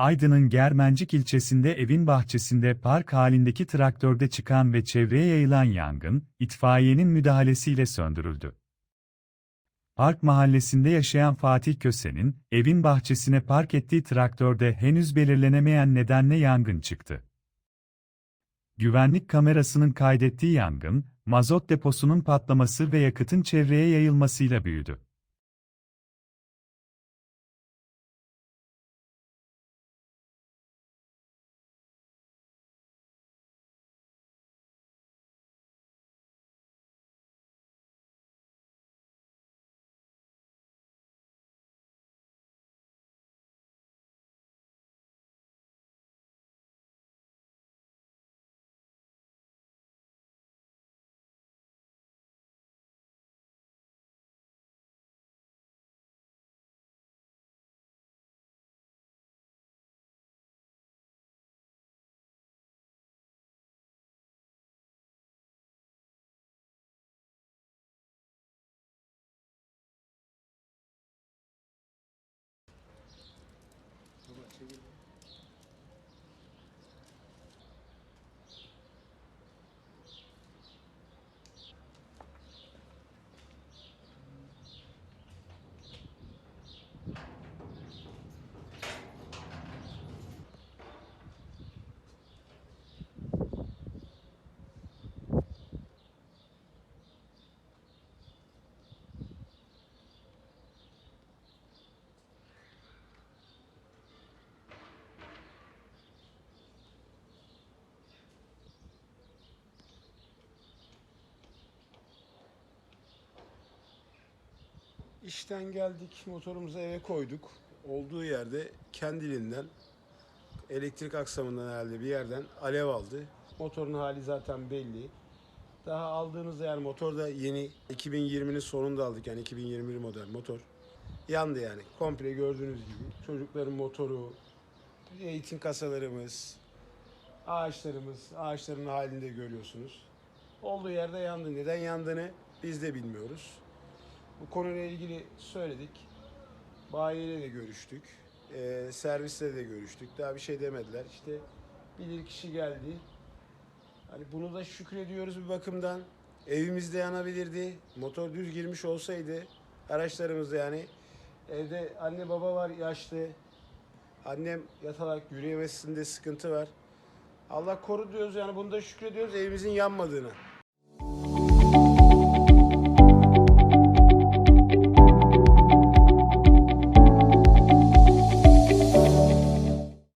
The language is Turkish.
Aydın'ın Germencik ilçesinde evin bahçesinde park halindeki traktörde çıkan ve çevreye yayılan yangın, itfaiyenin müdahalesiyle söndürüldü. Park mahallesinde yaşayan Fatih Köse'nin, evin bahçesine park ettiği traktörde henüz belirlenemeyen nedenle yangın çıktı. Güvenlik kamerasının kaydettiği yangın, mazot deposunun patlaması ve yakıtın çevreye yayılmasıyla büyüdü. İşten geldik, motorumuzu eve koyduk. Olduğu yerde kendiliğinden elektrik aksamından herhalde bir yerden alev aldı. Motorun hali zaten belli. Daha aldığımızda yani motor da yeni 2020'nin sonunda aldık yani 2021 model motor. Yandı yani komple gördüğünüz gibi. Çocukların motoru, eğitim kasalarımız, ağaçlarımız, ağaçların halinde görüyorsunuz. Olduğu yerde yandı. Neden yandığını biz de bilmiyoruz. Bu konuyla ilgili söyledik. Bayiyle de görüştük. Ee, servisle de görüştük. Daha bir şey demediler. İşte bilir kişi geldi. Hani bunu da şükrediyoruz bir bakımdan. Evimizde yanabilirdi. Motor düz girmiş olsaydı araçlarımızda yani evde anne baba var yaşlı. Annem yatalak yürüyemesinde sıkıntı var. Allah koru diyoruz yani bunu da şükrediyoruz evimizin yanmadığını.